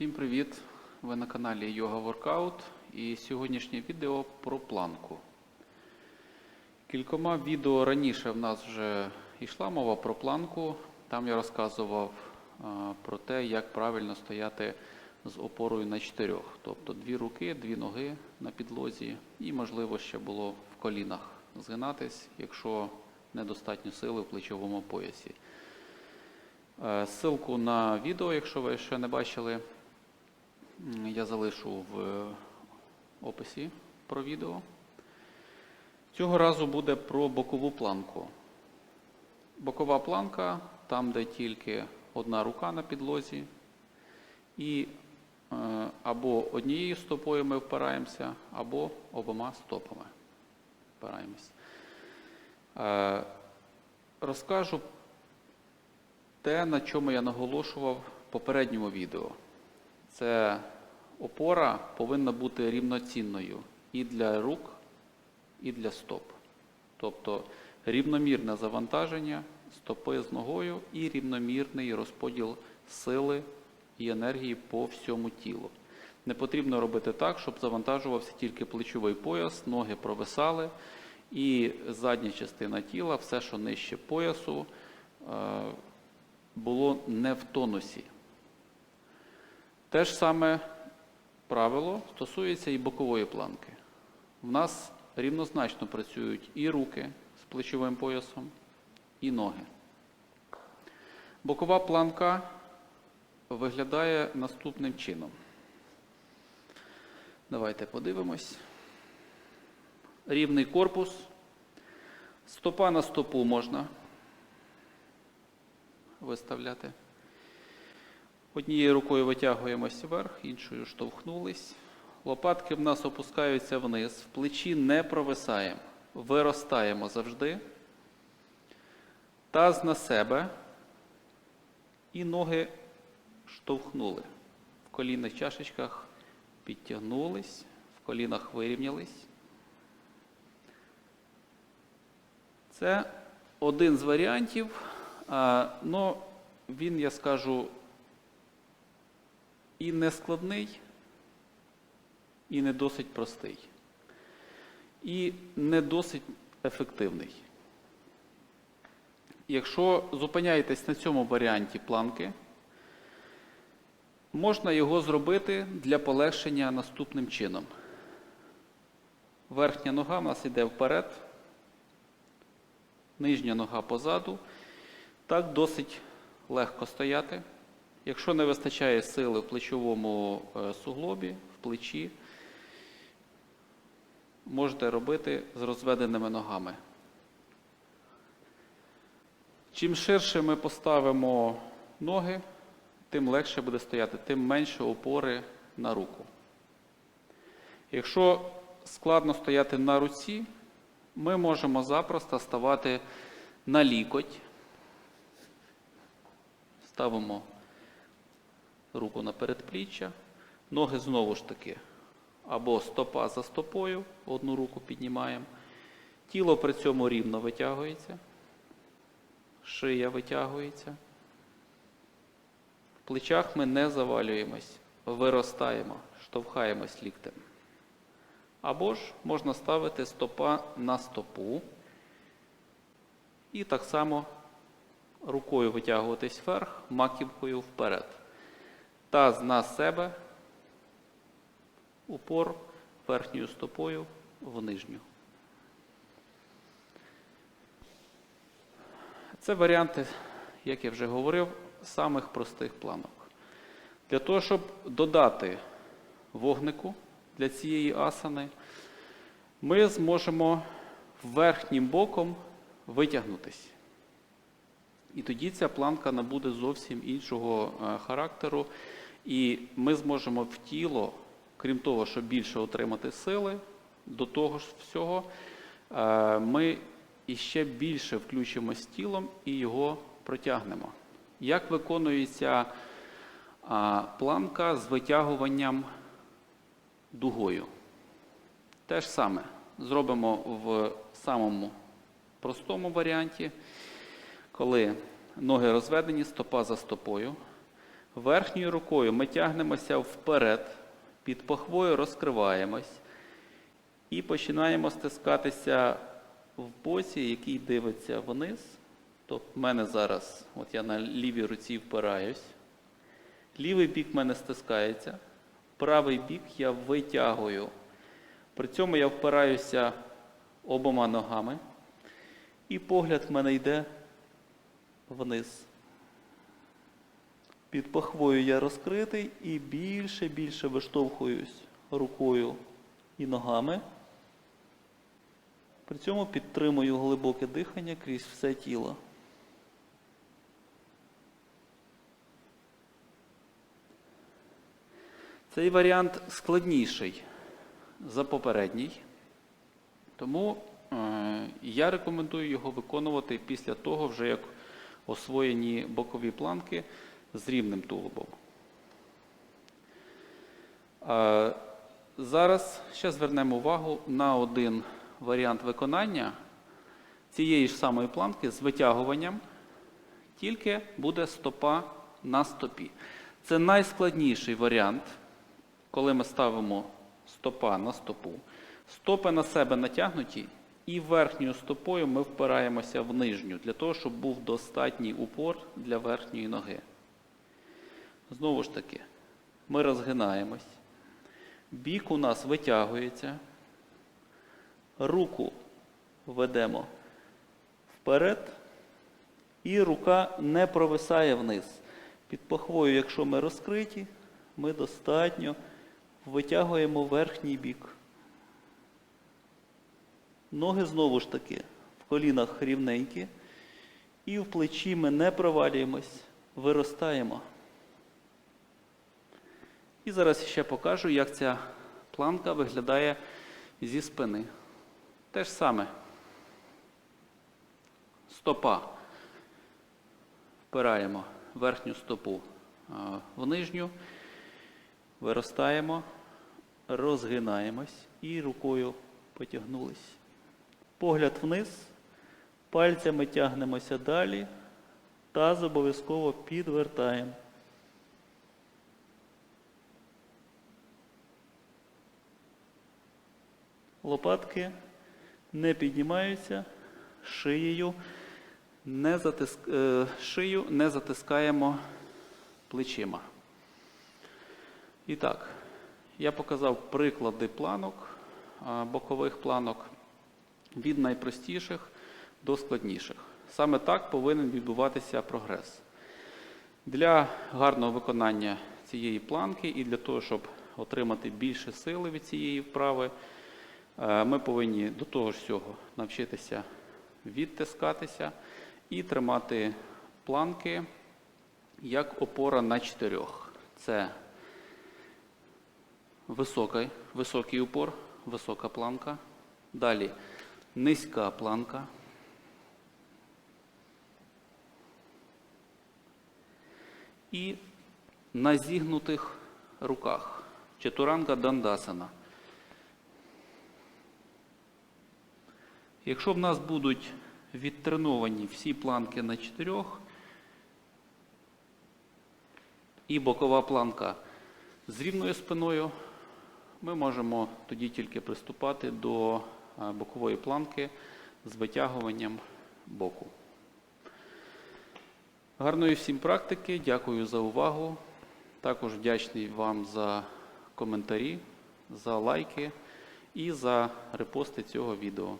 Всім привіт! Ви на каналі Yoga Workout і сьогоднішнє відео про планку. Кількома відео раніше в нас вже йшла мова про планку. Там я розказував а, про те, як правильно стояти з опорою на чотирьох. Тобто дві руки, дві ноги на підлозі і, можливо, ще було в колінах згинатись, якщо недостатньо сили в плечовому поясі. Е, Ссылку на відео, якщо ви ще не бачили, я залишу в описі про відео. Цього разу буде про бокову планку. Бокова планка там, де тільки одна рука на підлозі, і е, або однією стопою ми впираємося, або обома стопами впираємось. Е, Розкажу те, на чому я наголошував в попередньому відео. Це опора повинна бути рівноцінною і для рук, і для стоп. Тобто рівномірне завантаження стопи з ногою і рівномірний розподіл сили і енергії по всьому тілу. Не потрібно робити так, щоб завантажувався тільки плечовий пояс, ноги провисали, і задня частина тіла, все, що нижче поясу, е, було не в тонусі. Те ж саме правило стосується і бокової планки. В нас рівнозначно працюють і руки з плечовим поясом, і ноги. Бокова планка виглядає наступним чином. Давайте подивимось. Рівний корпус. Стопа на стопу можна виставляти. Однією рукою витягуємось вверх, іншою штовхнулись. Лопатки в нас опускаються вниз, в плечі не провисаємо, виростаємо завжди. Таз на себе і ноги штовхнули. В колінних чашечках підтягнулись, в колінах вирівнялись. Це один з варіантів. А, ну, він, я скажу, і не складний, і не досить простий, і не досить ефективний. Якщо зупиняєтесь на цьому варіанті планки, можна його зробити для полегшення наступним чином. Верхня нога в нас йде вперед, нижня нога позаду. Так досить легко стояти. Якщо не вистачає сили в плечовому е, суглобі, в плечі, можете робити з розведеними ногами. Чим ширше ми поставимо ноги, тим легше буде стояти, тим менше опори на руку. Якщо складно стояти на руці, ми можемо запросто ставати на лікоть. Ставимо руку на передпліччя, ноги знову ж таки, або стопа за стопою, одну руку піднімаємо. Тіло при цьому рівно витягується, шия витягується. В плечах ми не завалюємось, виростаємо, штовхаємось ліктем. Або ж можна ставити стопа на стопу і так само рукою витягуватись вверх, маківкою вперед. Таз на себе, упор верхньою стопою в нижню. Це варіанти, як я вже говорив, самих простих планок. Для того, щоб додати вогнику для цієї асани, ми зможемо верхнім боком витягнутись. І тоді ця планка набуде зовсім іншого е, характеру, і ми зможемо в тіло, крім того, щоб більше отримати сили, до того ж всього, е, ми іще більше включимося тілом і його протягнемо. Як виконується планка з витягуванням дугою? Те ж саме зробимо в самому простому варіанті, коли ноги розведені, стопа за стопою. Верхньою рукою ми тягнемося вперед, під пахвою розкриваємось і починаємо стискатися в боці, який дивиться вниз. Тобто в мене зараз, от я на лівій руці впираюсь, лівий бік в мене стискається, правий бік я витягую. При цьому я впираюся обома ногами, і погляд в мене йде вниз. Під пахвою я розкритий і більше більше виштовхуюсь рукою і ногами. При цьому підтримую глибоке дихання крізь все тіло. Цей варіант складніший за попередній, тому е, я рекомендую його виконувати після того, вже як освоєні бокові планки з рівним тулубом. Зараз ще звернемо увагу на один варіант виконання цієї ж самої планки з витягуванням, тільки буде стопа на стопі. Це найскладніший варіант, коли ми ставимо стопа на стопу. Стопи на себе натягнуті, і верхньою стопою ми впираємося в нижню, для того, щоб був достатній упор для верхньої ноги. Знову ж таки, ми розгинаємось. Бік у нас витягується. Руку ведемо вперед. І рука не провисає вниз. Під пахвою, якщо ми розкриті, ми достатньо витягуємо верхній бік. Ноги знову ж таки в колінах рівненькі. І в плечі ми не провалюємось, виростаємо. І зараз ще покажу, як ця планка виглядає зі спини. Те ж саме. Стопа. Впираємо верхню стопу в нижню, виростаємо, розгинаємось і рукою потягнулись. Погляд вниз, пальцями тягнемося далі, таз обов'язково підвертаємо. Лопатки не піднімаються, шиєю не затиск... е, шию не затискаємо плечима. І так, я показав приклади планок, бокових планок від найпростіших до складніших. Саме так повинен відбуватися прогрес. Для гарного виконання цієї планки і для того, щоб отримати більше сили від цієї вправи, ми повинні до того ж всього навчитися відтискатися і тримати планки як опора на чотирьох. Це високий, високий упор, висока планка. Далі низька планка. І на зігнутих руках. Чатуранга дандасана. Якщо в нас будуть відтреновані всі планки на чотирьох, і бокова планка з рівною спиною, ми можемо тоді тільки приступати до е, бокової планки з витягуванням боку. Гарної всім практики, дякую за увагу. Також вдячний вам за коментарі, за лайки і за репости цього відео.